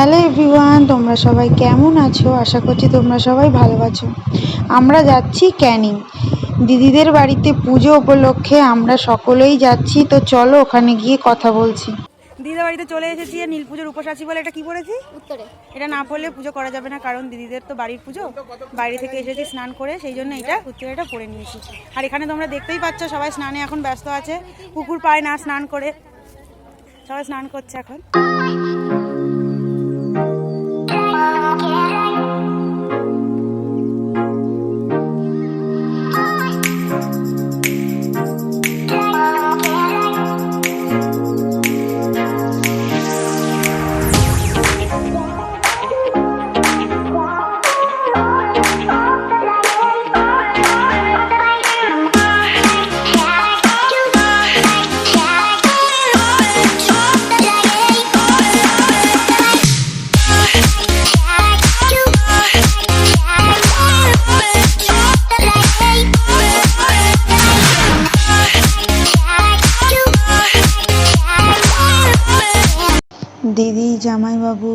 Hello everyone তোমরা সবাই কেমন আছো? আশা করছি তোমরা সবাই ভালো আছো। আমরা যাচ্ছি ক্যানিং। দিদিদের বাড়িতে পুজো উপলক্ষে আমরা সকলেই যাচ্ছি তো চলো ওখানে গিয়ে কথা বলছি। দিদিদের বাড়িতে চলে এসেছি নীল পুজোর উপোস আছি বলে এটা কি পড়েছি এটা না পড়লে পুজো করা যাবে না কারণ দিদিদের তো বাড়ির পুজো। বাইরে থেকে এসেছি স্নান করে সেই জন্য এটা উত্তরেটা পরে নিয়েছি। আর এখানে তোমরা দেখতেই পাচ্ছ সবাই স্নানে এখন ব্যস্ত আছে। পুকুর পায় না স্নান করে। সবাই স্নান করছে এখন। জামাইবাবু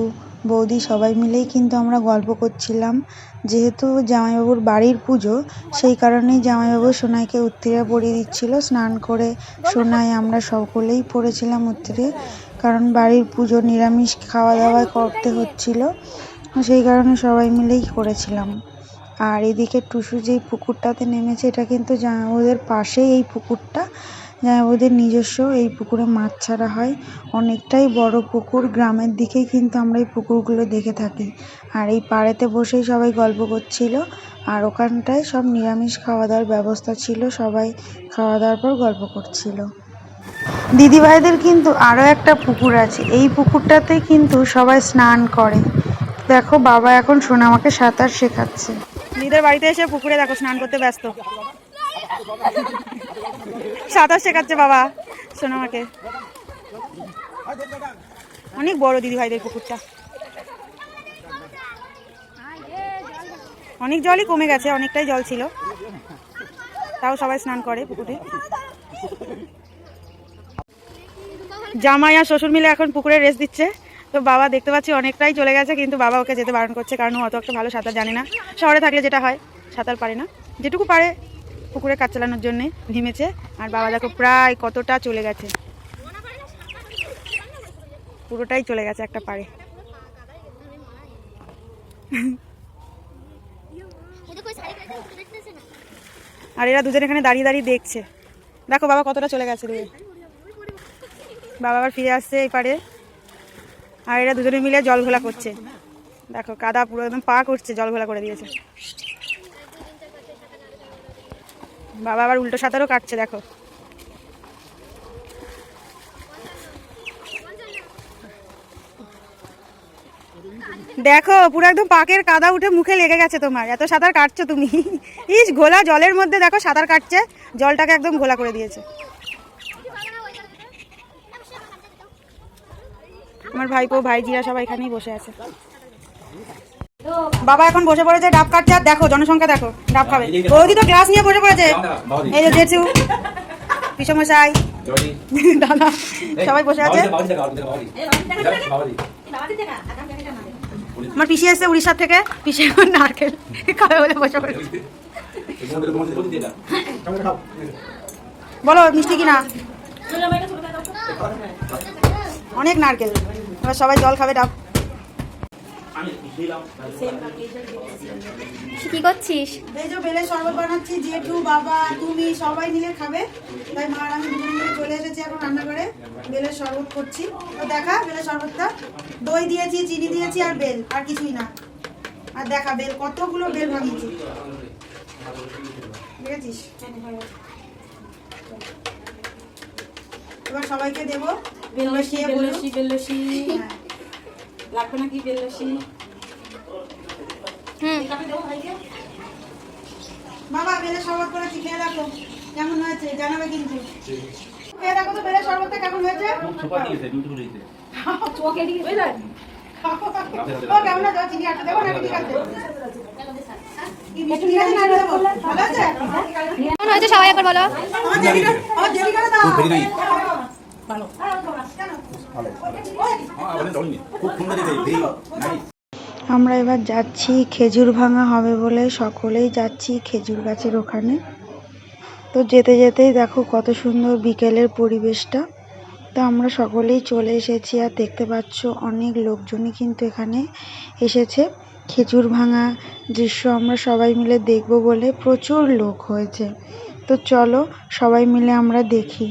বৌদি সবাই মিলেই কিন্তু আমরা গল্প করছিলাম। যেহেতু জামাইবাবুর বাড়ির পুজো, সেই কারণেই জামাইবাবু সোনাইকে উত্তিরা পরিয়ে দিচ্ছিল। স্নান করে সোনাই আমরা সকলেই পড়েছিলাম উত্তিরে, কারণ বাড়ির পুজো, নিরামিষ খাওয়া দাওয়া করতে হচ্ছিল। সেই কারণে সবাই মিলেই করেছিলাম। আর এদিকে টুসু যেই পুকুরটাতে নেমেছে, এটা কিন্তু জামাইবাবুদের পাশেই এই পুকুরটা। জামাইবাবুদের নিজস্ব এই পুকুরে মাছ ছাড়া হয়। অনেকটাই বড় পুকুর, গ্রামের দিকেই কিন্তু আমরা এই পুকুরগুলো দেখে থাকি। আর এই পাড়েতে বসেই সবাই গল্প করছিল, আর ওখানটায় সব নিরামিষ খাওয়া দাওয়ার ব্যবস্থা ছিল, সবাই খাওয়া দাওয়ার পর গল্প করছিল। দিদিভাইদের কিন্তু আরও একটা পুকুর আছে, এই পুকুরটাতে কিন্তু সবাই স্নান করে। দেখো, বাবা এখন সোনামাকে সাঁতার শেখাচ্ছে। দিদিদের বাড়িতে এসে পুকুরে দেখো, স্নান করতে ব্যস্ত। সাঁতার শেখাচ্ছে বাবা। সোনামাকে অনেক বড় দিদি ভাইদের পুকুরটা। অনেক জলই কমে গেছে, অনেকটাই জল ছিল। তাও সবাই স্নান করে পুকুরে। জামাই আর শ্বশুর মিলে এখন পুকুরে রেস্ট দিচ্ছে। তো বাবা দেখতে পাচ্ছি অনেকটাই চলে গেছে, কিন্তু বাবা ওকে যেতে বারণ করছে, কারণ ও অত একটা ভালো সাঁতার জানে না। শহরে থাকলে যেটা হয়, সাঁতার পারে না। যেটুকু পারে পুকুরে কাজ চালানোর জন্যে নেমেছে আর বাবা দেখো প্রায় কতটা চলে গেছে। পুরোটাই চলে গেছে একটা না আর এরা দুজন এখানে দাঁড়িয়ে দাঁড়িয়ে দেখছে। দেখো বাবা কতটা চলে গেছে দূরে। বাবা আবার ফিরে আসছে এই পারে আর এরা দুজনে মিলে জল ঘোলা করছে। দেখো কাদা পুরো একদম পা করছে, জল ঘোলা করে দিয়েছে। বাবা আবার উল্টো সাঁতারও কাটছে, দেখো। দেখো, পুরো একদম পাকের কাদা উঠে মুখে লেগে গেছে তোমার। এত সাঁতার কাটছো তুমি। ইস, ঘোলা জলের মধ্যে দেখো সাঁতার কাটছে, জলটাকে একদম ঘোলা করে দিয়েছে। আমার ভাইপো, ভাইজিরা সবাই এখানেই বসে আছে। বাবা এখন বসে পড়েছে ডাব কাটছে আর দেখো জনসংখ্যা দেখো ডাব খাবে। বৌদি তো গ্লাস নিয়ে বসে পড়েছে। এই যে জেঠু পিসমশাই দাদা সবাই বসে আছে। আমার পিসি এসছে উড়িষ্যার থেকে পিসি এখন নারকেল খাবে বলে বসে পড়েছে। বলো মিষ্টি কিনা? অনেক নারকেল। এবার সবাই জল খাবে ডাব। কি করছিস? যে বেলের শরবত বানাচ্ছি জেঠু বাবা তুমি সবাই মিলে খাবে। তাই মা আর আমি দুজনে মিলে চলে এসেছি এখন রান্না করে বেলের শরবত করছি। তো দেখা বেলের শরবতটা। দই দিয়েছি চিনি দিয়েছি আর বেল আর কিছুই না। আর দেখা বেল কতগুলো বেল ভাঙিয়েছি। দেখেছিস? এবার সবাইকে দেবো। বেলসি বলো। বেলসি বেলসি হ্যাঁ। লাগবে নাকি হুম। বাবা বেলের শরবত করেছি খেয়ে দেখো কেমন হয়েছে জানাবে কিন্তু। খেয়ে দেখো তো বেলের শরবতটা কেমন হয়েছে। ও কেমন আছে? চিনি আটটা দেবো নাকি ঠিক আছে? সবাই একবার বলো? ভালো। আমরা এবার যাচ্ছি, খেজুর ভাঙা হবে বলে সকলেই যাচ্ছি খেজুর গাছের ওখানে। তো যেতে যেতেই দেখো কত সুন্দর বিকেলের পরিবেশটা। তো আমরা সকলেই চলে এসেছি আর দেখতে পাচ্ছ অনেক লোকজনই কিন্তু এখানে এসেছে। খেজুর ভাঙা দৃশ্য আমরা সবাই মিলে দেখব বলে প্রচুর লোক হয়েছে। তো চলো সবাই মিলে আমরা দেখি।